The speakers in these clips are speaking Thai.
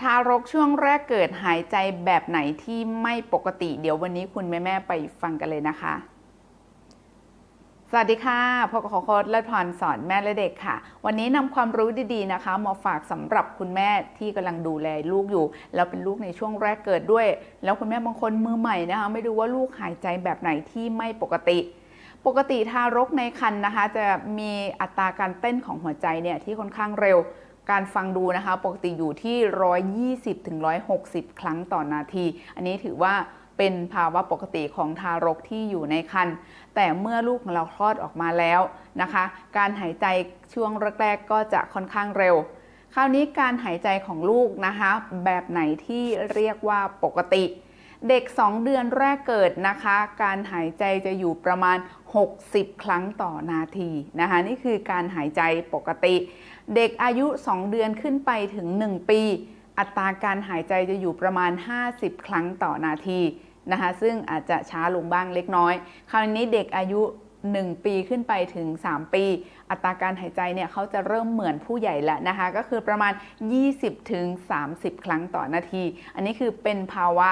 ทารกช่วงแรกเกิดหายใจแบบไหนที่ไม่ปกติ เดี๋ยววันนี้คุณแม่ๆไปฟังกันเลยนะคะ สวัสดีค่ะพบกับโค้ชและพรสอนแม่และเด็กค่ะ วันนี้นำความรู้ดีๆนะคะมาฝากสำหรับคุณแม่ที่กำลังดูแลลูกอยู่ แล้วเป็นลูกในช่วงแรกเกิดด้วย แล้วคุณแม่บางคนมือใหม่นะคะ ไม่รู้ว่าลูกหายใจแบบไหนที่ไม่ปกติปกติทารกในครรภ์นะคะ จะมีอัตราการเต้นของหัวใจเนี่ยที่ค่อนข้างเร็ว การฟังดูนะคะ ปกติอยู่ที่ 120-160 ครั้งต่อนาที อันนี้ถือว่าเป็นภาวะปกติของทารกที่อยู่ในครรภ์แต่เมื่อลูกของเราคลอดออกมาแล้วนะคะ การหายใจช่วงแรกๆก็จะค่อนข้างเร็ว คราวนี้การหายใจของลูกนะคะ แบบไหนที่เรียกว่าปกติ เด็ก 2 เดือนแรกเกิดนะคะ การหายใจจะอยู่ประมาณ 60 ครั้งต่อนาทีนะคะ นี่คือการหายใจปกติ เด็กอายุ 2 เดือนขึ้นไปถึง 1 ปี อัตราการหายใจจะอยู่ประมาณ 50 ครั้งต่อนาทีนะคะ ซึ่งอาจจะช้าลงบ้างเล็กน้อย คราวนี้เด็กอายุ 1 ปีขึ้นไปถึง 3 ปี อัตราการหายใจเนี่ยเขาจะเริ่มเหมือนผู้ใหญ่แล้วนะคะ ก็คือประมาณ 20ถึง30 ครั้งต่อนาที อันนี้คือเป็นภาวะ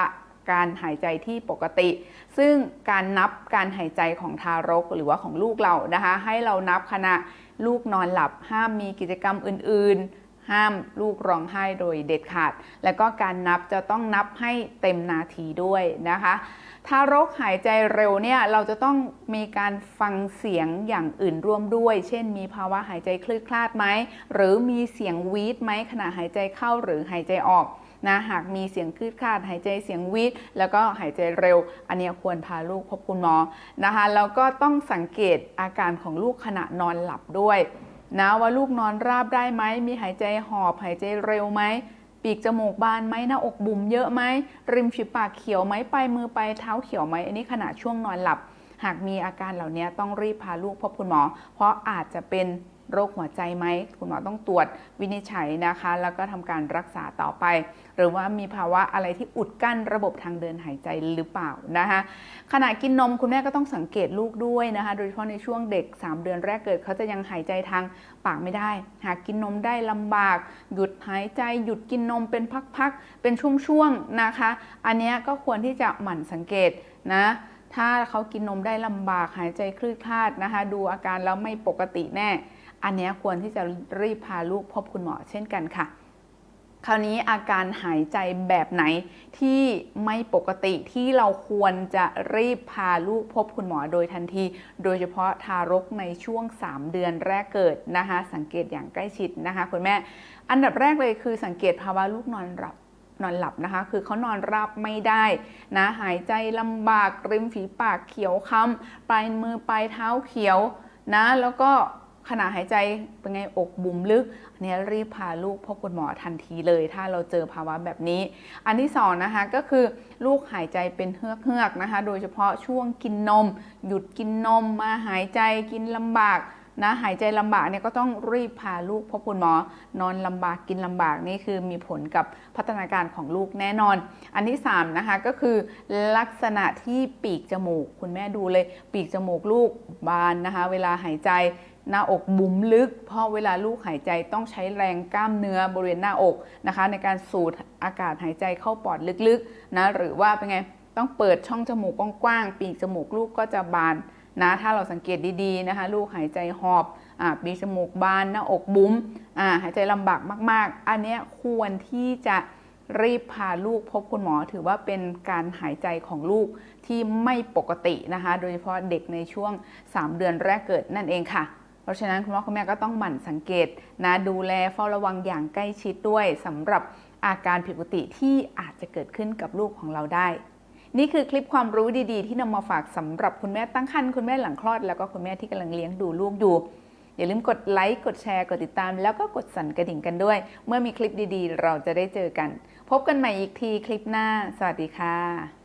การหายใจที่ปกติ ซึ่งการนับการหายใจของทารกหรือว่าของลูกเรานะคะ ให้เรานับขณะลูกนอนหลับ ห้ามมีกิจกรรมอื่น ๆ ห้ามลูกร้องไห้โดยเด็ดขาด แล้วก็การนับจะต้องนับให้เต็มนาทีด้วยนะคะทารกหายใจเร็วเนี่ยเราจะต้องมีการฟังเสียงอย่างอื่นร่วมด้วย เช่น มีภาวะหายใจคลืดคลาดไหมหรือมีเสียงวีดไหมขณะหายใจเข้าหรือหายใจออก นะหากมีเสียงคลืดคาด หายใจเสียงวีดแล้วก็หายใจเร็ว อันนี้ควรพาลูกพบคุณหมอนะคะแล้วก็ต้องสังเกตอาการของลูกขณะนอนหลับด้วยนะว่าลูกนอนราบได้ไหมมีหายใจหอบ หายใจเร็วไหมปีกจมูกบานไหมหน้าอกบุ๋มเยอะไหมริมฝีปากเขียวไหมปลายมือปลายเท้าเขียวไหมอันนี้ขณะช่วงนอนหลับ หากมีอาการเหล่านี้ต้องรีบพาลูกพบคุณหมอ เพราะอาจจะเป็น โรคหัวใจไหมคุณหมอต้องตรวจวินิจฉัยนะคะ แล้วก็ทำการรักษาต่อไป หรือว่ามีภาวะอะไรที่อุดกั้นระบบทางเดินหายใจหรือเปล่านะคะขณะกินนมคุณแม่ก็ต้องสังเกตลูกด้วยนะคะ โดยเฉพาะในช่วงเด็ก 3 เดือนแรกเกิดเขาจะยังหายใจทางปากไม่ได้ หากกินนมได้ลำบาก หยุดหายใจ หยุดกินนมเป็นพักๆเป็นช่วงๆนะคะ อันนี้ก็ควรที่จะหมั่นสังเกตนะถ้าเขากินนมได้ลำบากหายใจคลืดคลาดนะคะ ดูอาการแล้วไม่ปกติแน่ อันนี้ควรที่จะรีบพาลูกพบคุณหมอเช่นกันค่ะ คราวนี้อาการหายใจแบบไหนที่ไม่ปกติที่เราควรจะรีบพาลูกพบคุณหมอโดยทันที โดยเฉพาะทารกในช่วง 3 เดือนแรกเกิดนะคะ สังเกตอย่างใกล้ชิดนะคะคุณแม่ อันดับแรกเลยคือสังเกตภาวะลูกนอนหลับนอนหลับนะคะ คือเขานอนราบไม่ได้นะ หายใจลำบากริมฝีปากเขียวค้ำปลายมือปลายเท้าเขียวนะ แล้วก็ ขณะหายใจเป็นไงอกบุ๋มลึกอันนี้รีบพาลูกพบคุณหมอทันทีเลย ถ้าเราเจอภาวะแบบนี้ อันที่สองนะคะก็คือลูกหายใจเป็นเฮือกๆนะคะ โดยเฉพาะช่วงกินนม หยุดกินนมมาหายใจกินลำบากนะหายใจลำบากเนี่ยก็ต้องรีบพาลูกพบคุณหมอ นอนลำบากกินลำบากนี่คือมีผลกับพัฒนาการของลูกแน่นอน อันที่3นะคะก็คือลักษณะที่ปีกจมูก คุณแม่ดูเลย ปีกจมูกลูกบานนะคะ เวลาหายใจ หน้าอกบุ๋มลึก เพราะเวลาลูกหายใจต้องใช้แรงกล้ามเนื้อบริเวณหน้าอกนะคะ ในการสูดอากาศหายใจเข้าปอดลึกๆนะหรือว่าเป็นไงต้องเปิดช่องจมูกกว้างๆปีกจมูกลูกก็จะบานนะถ้าเราสังเกตดีๆนะคะ ลูกหายใจหอบอปีจมูกบานหน้าอกบุ๋มหายใจลำบากมาก ๆ อันนี้ควรที่จะรีบพาลูกพบคุณหมอถือว่าเป็นการหายใจของลูกที่ไม่ปกตินะคะ โดยเฉพาะเด็กในช่วง 3 เดือนแรกเกิดนั่นเองค่ะ ราะฉะนั้นคุณพ่อคุณแม่ก็ต้องหมั่นสังเกตนะดูแลเฝ้าระวังอย่างใกล้ชิดด้วยสำหรับอาการผิดปกติที่อาจจะเกิดขึ้นกับลูกของเราได้ นี่คือคลิปความรู้ดีๆ ที่นำมาฝากสำหรับคุณแม่ตั้งครรภ์คุณแม่หลังคลอด แล้วก็คุณแม่ที่กำลังเลี้ยงดูลูกอยู่อย่าลืมกดไลค์ กดแชร์ กดติดตาม แล้วก็กดสั่นกระดิ่งกันด้วย เมื่อมีคลิปดีๆ เราจะได้เจอกัน พบกันใหม่อีกทีคลิปหน้า สวัสดีค่ะ